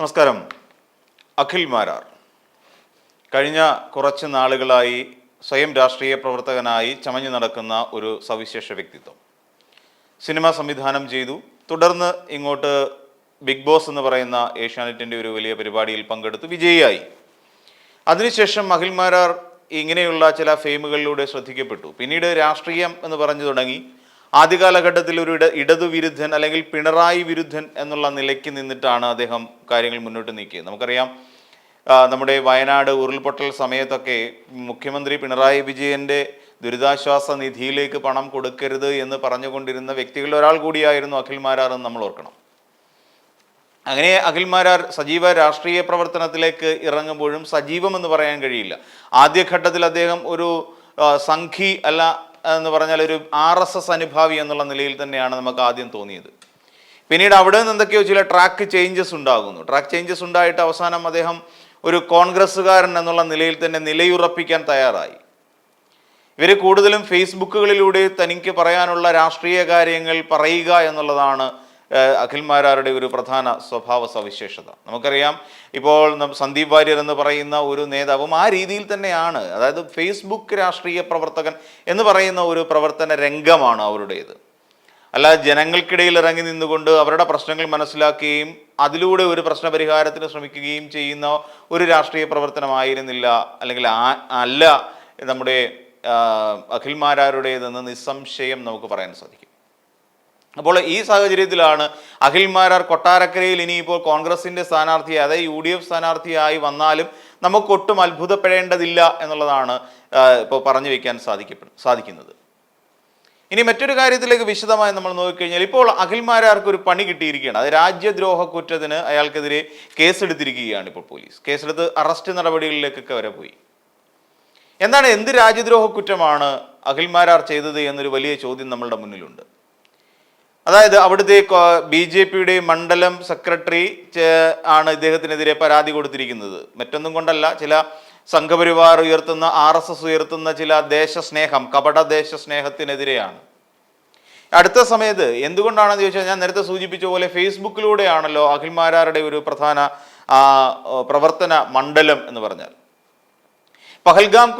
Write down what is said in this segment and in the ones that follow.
നമസ്കാരം. അഖിൽ മാരാർ കഴിഞ്ഞ കുറച്ച് നാളുകളായി സ്വയം രാഷ്ട്രീയ പ്രവർത്തകനായി ചമഞ്ഞു നടക്കുന്ന ഒരു സവിശേഷ വ്യക്തിത്വം. സിനിമ സംവിധാനം ചെയ്തു. തുടർന്ന് ഇങ്ങോട്ട് ബിഗ് ബോസ് എന്ന് പറയുന്ന ഏഷ്യാനെറ്റിന്റെ ഒരു വലിയ പരിപാടിയിൽ പങ്കെടുത്ത് വിജയിയായി. അതിനുശേഷം അഖിൽ മാരാർ ഇങ്ങനെയുള്ള ചില ഫെയിമുകളിലൂടെ ശ്രദ്ധിക്കപ്പെട്ടു. പിന്നീട് രാഷ്ട്രീയം എന്ന് പറഞ്ഞു തുടങ്ങി. ആദ്യകാലഘട്ടത്തിൽ ഒരു ഇട ഇടതുവിരുദ്ധൻ അല്ലെങ്കിൽ പിണറായി വിരുദ്ധൻ എന്നുള്ള നിലയ്ക്ക് നിന്നിട്ടാണ് അദ്ദേഹം കാര്യങ്ങൾ മുന്നോട്ട് നീക്കിയത്. നമുക്കറിയാം നമ്മുടെ വയനാട് ഉരുൾപൊട്ടൽ സമയത്തൊക്കെ മുഖ്യമന്ത്രി പിണറായി വിജയന്റെ ദുരിതാശ്വാസ നിധിയിലേക്ക് പണം കൊടുക്കരുത് എന്ന് പറഞ്ഞുകൊണ്ടിരുന്ന വ്യക്തികളിൽ ഒരാൾ കൂടിയായിരുന്നു അഖിൽ മാരാർ എന്ന് നമ്മൾ ഓർക്കണം. അങ്ങനെ അഖിൽ മാരാർ സജീവ രാഷ്ട്രീയ പ്രവർത്തനത്തിലേക്ക് ഇറങ്ങുമ്പോഴും സജീവമെന്ന് പറയാൻ കഴിയില്ല. ആദ്യഘട്ടത്തിൽ അദ്ദേഹം ഒരു സംഘി അല്ല എന്ന് പറഞ്ഞാൽ ഒരു ആർ എസ് എസ് അനുഭാവി എന്നുള്ള നിലയിൽ തന്നെയാണ് നമുക്ക് ആദ്യം തോന്നിയത്. പിന്നീട് അവിടെ നിന്ന് എന്തൊക്കെയോ ചില ട്രാക്ക് ചേഞ്ചസ് ഉണ്ടാകുന്നു. ട്രാക്ക് ചേഞ്ചസ് ഉണ്ടായിട്ട് അവസാനം അദ്ദേഹം ഒരു കോൺഗ്രസ്സുകാരൻ എന്നുള്ള നിലയിൽ തന്നെ നിലയുറപ്പിക്കാൻ തയ്യാറായി. ഇവർ കൂടുതലും ഫേസ്ബുക്കുകളിലൂടെ തനിക്ക് പറയാനുള്ള രാഷ്ട്രീയ കാര്യങ്ങൾ പറയുക എന്നുള്ളതാണ് ഏഹ്, അഖിൽ മാരാരുടെ ഒരു പ്രധാന സ്വഭാവ സവിശേഷത. നമുക്കറിയാം ഇപ്പോൾ സന്ദീപ് വാര്യർ എന്ന് പറയുന്ന ഒരു നേതാവും ആ രീതിയിൽ തന്നെയാണ്. അതായത് ഫേസ്ബുക്ക് രാഷ്ട്രീയ പ്രവർത്തകൻ എന്ന് പറയുന്ന ഒരു പ്രവർത്തന രംഗമാണ് അവരുടേത്. അല്ല ജനങ്ങൾക്കിടയിൽ ഇറങ്ങി നിന്നുകൊണ്ട് അവരുടെ പ്രശ്നങ്ങൾ മനസ്സിലാക്കുകയും അതിലൂടെ ഒരു പ്രശ്നപരിഹാരത്തിന് ശ്രമിക്കുകയും ചെയ്യുന്ന ഒരു രാഷ്ട്രീയ പ്രവർത്തനമായിരുന്നില്ല അല്ലെങ്കിൽ അല്ല നമ്മുടെ അഖിൽമാരാരുടേതെന്ന് അഖിൽ മാരാരുടേതെന്ന് നിസ്സംശയം നമുക്ക് പറയാൻ സാധിക്കും. അപ്പോൾ ഈ സാഹചര്യത്തിലാണ് അഖിൽമാരാർ കൊട്ടാരക്കരയിൽ ഇനിയിപ്പോൾ കോൺഗ്രസിന്റെ സ്ഥാനാർത്ഥി അതായത് യു ഡി എഫ് സ്ഥാനാർത്ഥിയായി വന്നാലും നമുക്കൊട്ടും അത്ഭുതപ്പെടേണ്ടതില്ല എന്നുള്ളതാണ് ഇപ്പോൾ പറഞ്ഞു വയ്ക്കാൻ സാധിക്കപ്പെടും സാധിക്കുന്നത്. ഇനി മറ്റൊരു കാര്യത്തിലേക്ക് വിശദമായി നമ്മൾ നോക്കിക്കഴിഞ്ഞാൽ ഇപ്പോൾ അഖിൽമാരാർക്ക് ഒരു പണി കിട്ടിയിരിക്കുകയാണ്. അത് രാജ്യദ്രോഹ കുറ്റത്തിന് അയാൾക്കെതിരെ കേസെടുത്തിരിക്കുകയാണ് ഇപ്പോൾ പോലീസ്. കേസെടുത്ത് അറസ്റ്റ് നടപടികളിലേക്കൊക്കെ വരെ പോയി. എന്താണ് എന്ത് രാജ്യദ്രോഹ കുറ്റമാണ് അഖിൽമാരാർ ചെയ്തത് എന്നൊരു വലിയ ചോദ്യം നമ്മളുടെ മുന്നിലുണ്ട്. അതായത് അവിടുത്തെ ബി ജെ പിയുടെ മണ്ഡലം സെക്രട്ടറി ആണ് ഇദ്ദേഹത്തിനെതിരെ പരാതി കൊടുത്തിരിക്കുന്നത്. മറ്റൊന്നും കൊണ്ടല്ല ചില സംഘപരിവാർ ഉയർത്തുന്ന ആർ എസ് എസ് ഉയർത്തുന്ന ചില ദേശസ്നേഹം കപട ദേശസ്നേഹത്തിനെതിരെയാണ്. അടുത്ത സമയത്ത് എന്തുകൊണ്ടാണെന്ന് ചോദിച്ചാൽ ഞാൻ നേരത്തെ സൂചിപ്പിച്ച പോലെ ഫേസ്ബുക്കിലൂടെയാണല്ലോ അഖിൽമാരാരുടെ ഒരു പ്രധാന പ്രവർത്തന മണ്ഡലം എന്ന് പറഞ്ഞാൽ. പഹൽഗാം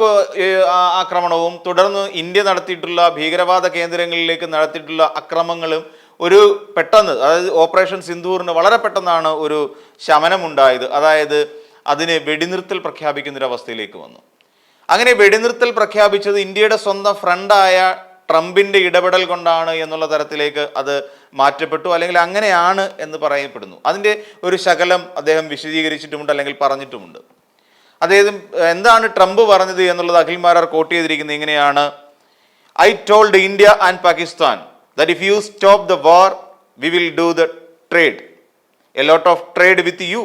ആക്രമണവും തുടർന്ന് ഇന്ത്യ നടത്തിയിട്ടുള്ള ഭീകരവാദ കേന്ദ്രങ്ങളിലേക്ക് നടത്തിയിട്ടുള്ള അക്രമങ്ങളും ഒരു പെട്ടെന്ന് അതായത് ഓപ്പറേഷൻ സിന്ധൂറിന് വളരെ പെട്ടെന്നാണ് ഒരു ശമനമുണ്ടായത്. അതായത് അതിനെ വെടിനിർത്തൽ പ്രഖ്യാപിക്കുന്നൊരവസ്ഥയിലേക്ക് വന്നു. അങ്ങനെ വെടിനിർത്തൽ പ്രഖ്യാപിച്ചത് ഇന്ത്യയുടെ സ്വന്തം ഫ്രണ്ടായ ട്രംപിന്റെ ഇടപെടൽ കൊണ്ടാണ് എന്നുള്ള തരത്തിലേക്ക് അത് മാറ്റപ്പെട്ടു അല്ലെങ്കിൽ അങ്ങനെയാണ് എന്ന് പറയപ്പെടുന്നു. അതിന്റെ ഒരു ശകലം അദ്ദേഹം വിശദീകരിച്ചിട്ടുമുണ്ട് അല്ലെങ്കിൽ പറഞ്ഞിട്ടുമുണ്ട്. അദ്ദേഹം എന്താണ് ട്രംപ് പറഞ്ഞത് എന്നുള്ളത് അഖിൽമാരാർ കോട്ട് ചെയ്തിരിക്കുന്നത് ഇങ്ങനെയാണ്. I told India and Pakistan that if you stop the war, we will do the trade, a lot of trade with you.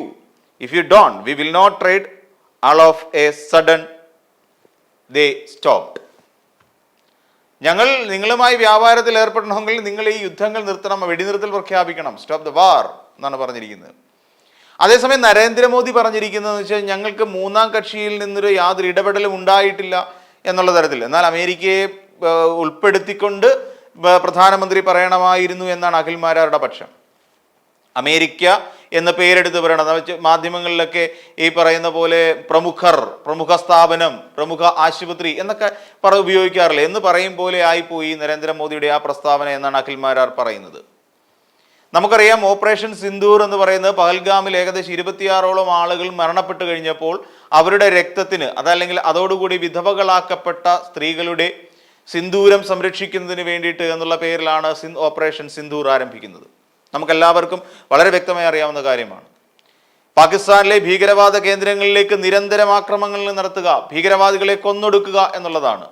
If you don't, we will not trade. All of a sudden, they stopped. ഞങ്ങൾ നിങ്ങളുമായി വ്യാപാരത്തിൽ ഏർപ്പെടണമെങ്കിൽ നിങ്ങൾ ഈ യുദ്ധങ്ങൾ നിർത്തണം വെടിനിർത്തൽ പ്രഖ്യാപിക്കണം stop the war എന്നാണ് പറഞ്ഞിരിക്കുന്നത് അതേസമയം നരേന്ദ്രമോദി പറഞ്ഞിരിക്കുന്നതെന്ന് വെച്ചാൽ ഞങ്ങൾക്ക് മൂന്നാം കക്ഷിയിൽ നിന്നൊരു യാതൊരു ഇടപെടലും ഉണ്ടായിട്ടില്ല എന്നുള്ള തരത്തിൽ എന്നാൽ അമേരിക്കയെ ഉൾപ്പെടുത്തിക്കൊണ്ട് പ്രധാനമന്ത്രി പറയണമായിരുന്നു എന്നാണ് അഖിൽമാരാരുടെ പക്ഷം. അമേരിക്ക എന്ന പേരെടുത്ത് പറയണം മാധ്യമങ്ങളിലൊക്കെ ഈ പറയുന്ന പോലെ പ്രമുഖർ പ്രമുഖ സ്ഥാപനം പ്രമുഖ ആശുപത്രി എന്നൊക്കെ പറ ഉപയോഗിക്കാറില്ല? എന്ന് പറയും പോലെ ആയിപ്പോയി നരേന്ദ്രമോദിയുടെ ആ പ്രസ്താവന എന്നാണ് അഖിൽമാരാർ പറയുന്നത്. നമുക്കറിയാം ഓപ്പറേഷൻ സിന്ദൂർ എന്ന് പറയുന്നത് പഹൽഗാമിൽ ഏകദേശം ഇരുപത്തിയാറോളം ആളുകൾ മരണപ്പെട്ട് കഴിഞ്ഞപ്പോൾ അവരുടെ രക്തത്തിന് അതല്ലെങ്കിൽ അതോടുകൂടി വിധവകളാക്കപ്പെട്ട സ്ത്രീകളുടെ സിന്ദൂരം സംരക്ഷിക്കുന്നതിന് വേണ്ടിയിട്ട് എന്നുള്ള പേരിലാണ് സിൻ- ഓപ്പറേഷൻ സിന്ദൂർ ആരംഭിക്കുന്നത്. നമുക്കെല്ലാവർക്കും വളരെ വ്യക്തമായി അറിയാവുന്ന കാര്യമാണ്. പാകിസ്ഥാനിലെ ഭീകരവാദ കേന്ദ്രങ്ങളിലേക്ക് നിരന്തരം ആക്രമണങ്ങൾ നടത്തുക ഭീകരവാദികളെ കൊന്നൊടുക്കുക എന്നുള്ളതാണ്.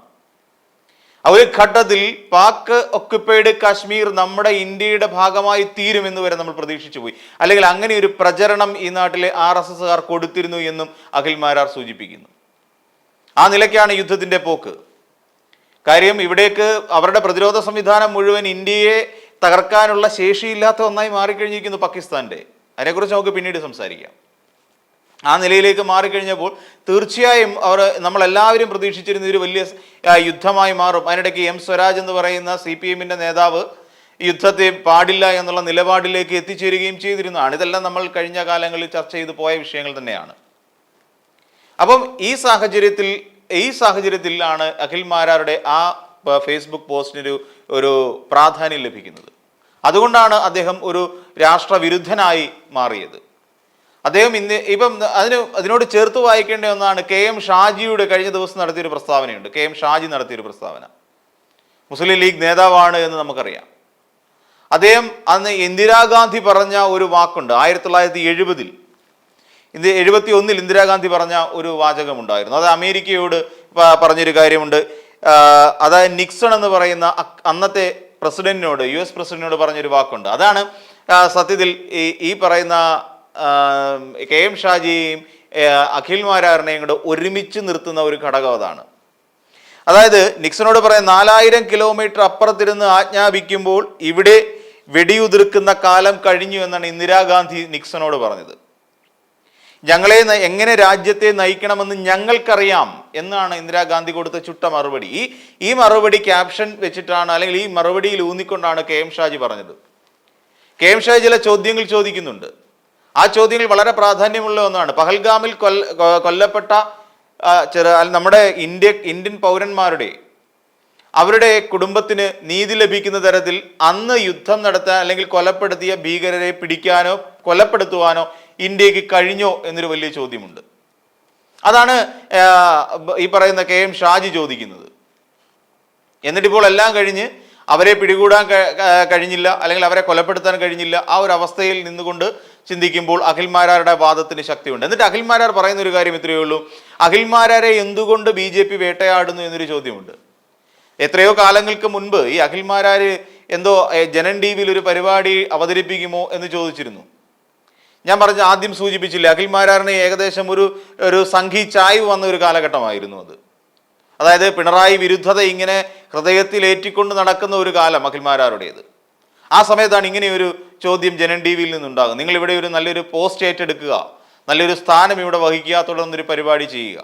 ഒരു ഘട്ടത്തിൽ പാക് ഒക്കുപ്പൈഡ് കാശ്മീർ നമ്മുടെ ഇന്ത്യയുടെ ഭാഗമായി തീരുമെന്ന് വരെ നമ്മൾ പ്രതീക്ഷിച്ചു പോയി. അല്ലെങ്കിൽ അങ്ങനെ ഒരു പ്രചരണം ഈ നാട്ടിലെ ആർ എസ് എസ്സുകാർ കൊടുത്തിരുന്നു എന്നും അഖിൽ മാരാർ സൂചിപ്പിക്കുന്നു. ആ നിലയ്ക്കാണ് യുദ്ധത്തിന്റെ പോക്ക്. കാര്യം ഇവിടേക്ക് അവരുടെ പ്രതിരോധ സംവിധാനം മുഴുവൻ ഇന്ത്യയെ തകർക്കാനുള്ള ശേഷിയില്ലാത്ത ഒന്നായി മാറിക്കഴിഞ്ഞിരിക്കുന്നു പാകിസ്ഥാന്റെ അതിനെക്കുറിച്ച് നമുക്ക് പിന്നീട് സംസാരിക്കാം. ആ നിലയിലേക്ക് മാറിക്കഴിഞ്ഞപ്പോൾ തീർച്ചയായും അവർ നമ്മളെല്ലാവരും പ്രതീക്ഷിച്ചിരുന്ന ഒരു വലിയ യുദ്ധമായി മാറും. അതിനിടയ്ക്ക് എം സ്വരാജ് എന്ന് പറയുന്ന സി പി എമ്മിന്റെ നേതാവ് യുദ്ധത്തെ പാടില്ല എന്നുള്ള നിലപാടിലേക്ക് എത്തിച്ചേരുകയും ചെയ്തിരുന്നതാണ്. ഇതെല്ലാം നമ്മൾ കഴിഞ്ഞ കാലങ്ങളിൽ ചർച്ച ചെയ്തു പോയ വിഷയങ്ങൾ തന്നെയാണ്. അപ്പം ഈ സാഹചര്യത്തിൽ ഈ സാഹചര്യത്തിലാണ് അഖിൽ മാരാരുടെ ആ ഫേസ്ബുക്ക് പോസ്റ്റിനൊരു ഒരു പ്രാധാന്യം ലഭിക്കുന്നത്. അതുകൊണ്ടാണ് അദ്ദേഹം ഒരു രാഷ്ട്രവിരുദ്ധനായി മാറിയത്. അദ്ദേഹം ഇന്ന് ഇപ്പം അതിന് അതിനോട് ചേർത്ത് വായിക്കേണ്ട ഒന്നാണ് കെ എം ഷാജിയുടെ കഴിഞ്ഞ ദിവസം നടത്തിയൊരു പ്രസ്താവനയുണ്ട്. കെ എം ഷാജി നടത്തിയൊരു പ്രസ്താവന. മുസ്ലിം ലീഗ് നേതാവാണ് എന്ന് നമുക്കറിയാം. അദ്ദേഹം അന്ന് ഇന്ദിരാഗാന്ധി പറഞ്ഞ ഒരു വാക്കുണ്ട് ആയിരത്തി തൊള്ളായിരത്തി എഴുപതിൽ ഇത് എഴുപത്തി ഒന്നിൽ ഇന്ദിരാഗാന്ധി പറഞ്ഞ ഒരു വാചകമുണ്ടായിരുന്നു. അത് അമേരിക്കയോട് പറഞ്ഞൊരു കാര്യമുണ്ട്. അതായത് നിക്സൺ എന്ന് പറയുന്ന അന്നത്തെ പ്രസിഡന്റിനോട് യു എസ് പ്രസിഡന്റിനോട് പറഞ്ഞൊരു വാക്കുണ്ട്. അതാണ് സത്യത്തിൽ ഈ ഈ പറയുന്ന കെ എം ഷാജിയെയും അഖിൽ കൂടെ ഒരുമിച്ച് നിർത്തുന്ന ഒരു ഘടകം അതാണ്. അതായത് നിക്സണോട് പറയാൻ നാലായിരം കിലോമീറ്റർ അപ്പുറത്തിരുന്ന് ആജ്ഞാപിക്കുമ്പോൾ ഇവിടെ വെടിയുതിർക്കുന്ന കാലം കഴിഞ്ഞു എന്നാണ് ഇന്ദിരാഗാന്ധി നിക്സണോട് പറഞ്ഞത്. ഞങ്ങളെ എങ്ങനെ രാജ്യത്തെ നയിക്കണമെന്ന് ഞങ്ങൾക്കറിയാം എന്നാണ് ഇന്ദിരാഗാന്ധി കൊടുത്ത ചുട്ട മറുപടി. ഈ ഈ മറുപടി ക്യാപ്ഷൻ വെച്ചിട്ടാണ് അല്ലെങ്കിൽ ഈ മറുപടിയിൽ ഊന്നിക്കൊണ്ടാണ് കെ എം ഷാജി പറഞ്ഞത്. കെ എം ഷാജി ചില ചോദ്യങ്ങൾ ചോദിക്കുന്നുണ്ട്. ആ ചോദ്യങ്ങൾ വളരെ പ്രാധാന്യമുള്ള ഒന്നാണ്. പഹൽഗാമിൽ കൊല്ല കൊല്ലപ്പെട്ട ചെറു നമ്മുടെ ഇന്ത്യ ഇന്ത്യൻ പൗരന്മാരുടെ അവരുടെ കുടുംബത്തിന് നീതി ലഭിക്കുന്ന തരത്തിൽ അന്ന് യുദ്ധം നടത്താൻ അല്ലെങ്കിൽ കൊലപ്പെടുത്തിയ ഭീകരരെ പിടിക്കാനോ കൊലപ്പെടുത്തുവാനോ ഇന്ത്യയ്ക്ക് കഴിഞ്ഞോ എന്നൊരു വലിയ ചോദ്യമുണ്ട്. അതാണ് ഈ പറയുന്ന കെ എം ഷാജി ചോദിക്കുന്നത്. എന്നിട്ടിപ്പോൾ എല്ലാം കഴിഞ്ഞ് അവരെ പിടികൂടാൻ കഴിഞ്ഞില്ല അല്ലെങ്കിൽ അവരെ കൊലപ്പെടുത്താൻ കഴിഞ്ഞില്ല ആ ഒരു അവസ്ഥയിൽ നിന്നുകൊണ്ട് ചിന്തിക്കുമ്പോൾ അഖിൽമാരാരുടെ വാദത്തിന് ശക്തിയുണ്ട്. എന്നിട്ട് അഖിൽമാരാർ പറയുന്ന ഒരു കാര്യം ഇത്രയേ ഉള്ളൂ. അഖിൽമാരാരെ എന്തുകൊണ്ട് ബി വേട്ടയാടുന്നു എന്നൊരു ചോദ്യമുണ്ട്. എത്രയോ കാലങ്ങൾക്ക് മുൻപ് ഈ അഖിൽമാരാര് എന്തോ ജനൻ ടി വിയിൽ ഒരു പരിപാടി അവതരിപ്പിക്കുമോ എന്ന് ചോദിച്ചിരുന്നു. ഞാൻ പറഞ്ഞ ആദ്യം സൂചിപ്പിച്ചില്ലേ അഖിൽമാരാറിനെ ഏകദേശം ഒരു ഒരു സംഘി ചായ്വ് വന്ന ഒരു കാലഘട്ടമായിരുന്നു അത്. അതായത് പിണറായി വിരുദ്ധത ഇങ്ങനെ ഹൃദയത്തിൽ ഏറ്റിക്കൊണ്ട് നടക്കുന്ന ഒരു കാലം അഖിൽമാരാരുടേത്. ആ സമയത്താണ് ഇങ്ങനെ ഒരു ചോദ്യം ജനൻ ടി വിയിൽ നിന്നുണ്ടാകും നിങ്ങൾ ഇവിടെ ഒരു നല്ലൊരു പോസ്റ്റ് ഏറ്റെടുക്കുക നല്ലൊരു സ്ഥാനം ഇവിടെ വഹിക്കുക തുടർന്നൊരു പരിപാടി ചെയ്യുക.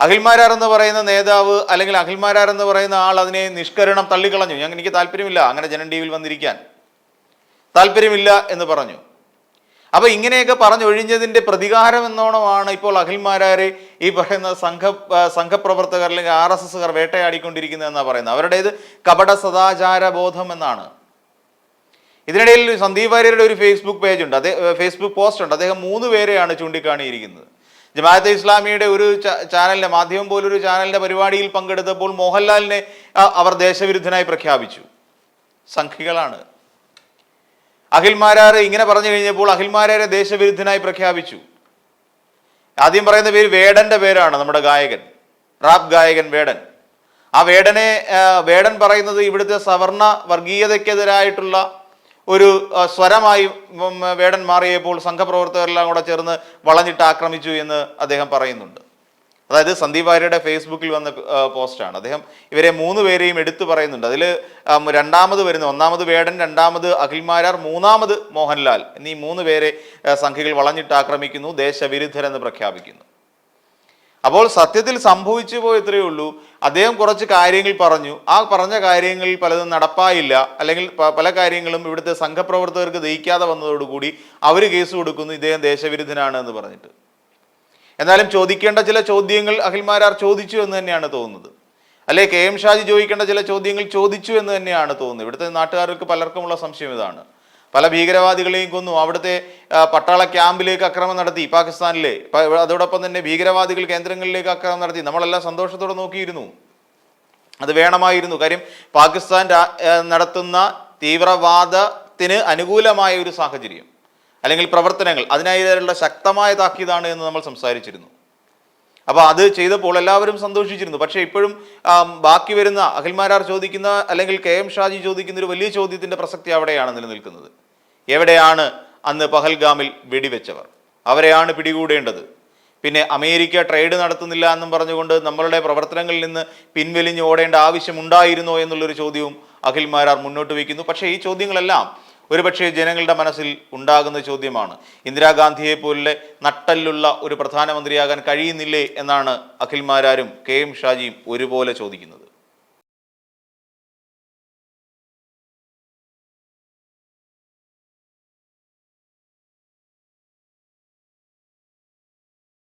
അഖിൽമാരാർ എന്ന് പറയുന്ന നേതാവ് അല്ലെങ്കിൽ അഖിൽമാരാർ എന്ന് പറയുന്ന ആൾ അതിനെ നിഷ്കരണം തള്ളിക്കളഞ്ഞു. ഞാൻ എനിക്ക് താല്പര്യമില്ല അങ്ങനെ ജനൻ ടി വിയിൽ വന്നിരിക്കാൻ. താല്പര്യമില്ല എന്ന് പറഞ്ഞു. അപ്പൊ ഇങ്ങനെയൊക്കെ പറഞ്ഞൊഴിഞ്ഞതിന്റെ പ്രതികാരം എന്നോണമാണ് ഇപ്പോൾ അഖിൽമാരാരെ ഈ പറയുന്ന സംഘ സംഘപ്രവർത്തകർ അല്ലെങ്കിൽ ആർ എസ് എസുകാർ വേട്ടയാടിക്കൊണ്ടിരിക്കുന്നത് എന്നാ പറയുന്നത്. അവരുടേത് കപട സദാചാര ബോധം എന്നാണ്. ഇതിനിടയിൽ സന്ദീപ് വാര്യരുടെ ഒരു ഫേസ്ബുക്ക് പേജ് ഉണ്ട്. അതേ ഫേസ്ബുക്ക് പോസ്റ്റ് ഉണ്ട്. അദ്ദേഹം മൂന്ന് പേരെയാണ് ചൂണ്ടിക്കാണിയിരിക്കുന്നത്. ജമാഅത്തെ ഇസ്ലാമിയുടെ ഒരു ചാനലിന്റെ മാധ്യമം പോലൊരു ചാനലിന്റെ പരിപാടിയിൽ പങ്കെടുത്തപ്പോൾ മോഹൻലാലിനെ അവർ ദേശവിരുദ്ധനായി പ്രഖ്യാപിച്ചു. സംഖികളാണ് അഖിൽമാരാർ ഇങ്ങനെ പറഞ്ഞു കഴിഞ്ഞപ്പോൾ അഖിൽമാരാരെ ദേശവിരുദ്ധനായി പ്രഖ്യാപിച്ചു. ആദ്യം പറയുന്ന പേര് വേടന്റെ പേരാണ് നമ്മുടെ ഗായകൻ റാപ്പ് ഗായകൻ വേടൻ. ആ വേടനെ വേടൻ പറയുന്നത് ഇവിടുത്തെ സവർണ വർഗീയതയ്ക്കെതിരായിട്ടുള്ള ഒരു സ്വരമായി വേടൻ മാറിയപ്പോൾ സംഘപ്രവർത്തകരെല്ലാം കൂടെ ചേർന്ന് വളഞ്ഞിട്ട് ആക്രമിച്ചു എന്ന് അദ്ദേഹം പറയുന്നുണ്ട്. അതായത് സന്ദീപ് വാര്യയുടെ ഫേസ്ബുക്കിൽ വന്ന പോസ്റ്റാണ്. അദ്ദേഹം ഇവരെ മൂന്ന് പേരെയും എടുത്തു പറയുന്നുണ്ട്. അതിൽ രണ്ടാമത് വരുന്ന ഒന്നാമത് വേടൻ രണ്ടാമത് അഖിൽമാരാർ മൂന്നാമത് മോഹൻലാൽ എന്നീ മൂന്ന് പേരെ സംഘികൾ വളഞ്ഞിട്ട് ആക്രമിക്കുന്നു ദേശവിരുദ്ധരെന്ന് പ്രഖ്യാപിക്കുന്നു. അപ്പോൾ സത്യത്തിൽ സംഭവിച്ചു പോയത്രേ ഉള്ളൂ. അദ്ദേഹം കുറച്ച് കാര്യങ്ങൾ പറഞ്ഞു. ആ പറഞ്ഞ കാര്യങ്ങളിൽ പലതും നടപ്പായില്ല. അല്ലെങ്കിൽ പല കാര്യങ്ങളും ഇവിടുത്തെ സംഘപ്രവർത്തകർക്ക് ദഹിക്കാതെ വന്നതോടുകൂടി അവർ കേസ് കൊടുക്കുന്നു ഇദ്ദേഹം ദേശവിരുദ്ധനാണ് എന്ന് പറഞ്ഞിട്ട്. എന്നാലും ചോദിക്കേണ്ട ചില ചോദ്യങ്ങൾ അഖിൽമാരാർ ചോദിച്ചു എന്ന് തന്നെയാണ് തോന്നുന്നത്. അല്ലെ കെ എം ഷാജി ചോദിക്കേണ്ട ചില ചോദ്യങ്ങൾ ചോദിച്ചു എന്ന് തന്നെയാണ് തോന്നുന്നത്. ഇവിടുത്തെ നാട്ടുകാർക്ക് പലർക്കുമുള്ള സംശയം ഇതാണ്. പല ഭീകരവാദികളെയും കൊന്നു. അവിടുത്തെ പട്ടാള ക്യാമ്പിലേക്ക് അക്രമം നടത്തി പാകിസ്ഥാനിലെ. അതോടൊപ്പം തന്നെ ഭീകരവാദികൾ കേന്ദ്രങ്ങളിലേക്ക് അക്രമം നടത്തി. നമ്മളെല്ലാം സന്തോഷത്തോടെ നോക്കിയിരുന്നു. അത് വേണമായിരുന്നു. കാര്യം പാകിസ്ഥാൻ നടത്തുന്ന തീവ്രവാദത്തിന് അനുകൂലമായ ഒരു സാഹചര്യം അല്ലെങ്കിൽ പ്രവർത്തനങ്ങൾ അതിനായുള്ള ശക്തമായ താക്കീതാണ് എന്ന് നമ്മൾ സംസാരിച്ചിരുന്നു. അപ്പോൾ അത് ചെയ്തപ്പോൾ എല്ലാവരും സന്തോഷിച്ചിരുന്നു. പക്ഷേ ഇപ്പോഴും ബാക്കി വരുന്ന അഖിൽമാരാർ ചോദിക്കുന്ന അല്ലെങ്കിൽ കെ എം ഷാജി ചോദിക്കുന്ന ഒരു വലിയ ചോദ്യത്തിന്റെ പ്രസക്തി അവിടെയാണ് നിലനിൽക്കുന്നത്. എവിടെയാണ് അന്ന് പഹൽഗാമിൽ വെടിവെച്ചവർ? അവരെയാണ് പിടികൂടേണ്ടത്. പിന്നെ അമേരിക്ക ട്രേഡ് നടത്തുന്നില്ല എന്നും പറഞ്ഞുകൊണ്ട് നമ്മളുടെ പ്രവർത്തനങ്ങളിൽ നിന്ന് പിൻവലിഞ്ഞ് ഓടേണ്ട ആവശ്യമുണ്ടായിരുന്നോ എന്നുള്ളൊരു ചോദ്യവും അഖിൽമാരാർ മുന്നോട്ട് വയ്ക്കുന്നു. പക്ഷേ ഈ ചോദ്യങ്ങളെല്ലാം ഒരുപക്ഷേ ജനങ്ങളുടെ മനസ്സിൽ ഉണ്ടാകുന്ന ചോദ്യമാണ്. ഇന്ദിരാഗാന്ധിയെ പോലെ നട്ടല്ലുള്ള ഒരു പ്രധാനമന്ത്രിയാകാൻ കഴിയുന്നില്ലേ എന്നാണ് അഖിൽമാരാരും കെ എം ഷാജിയും ഒരുപോലെ ചോദിക്കുന്നത്.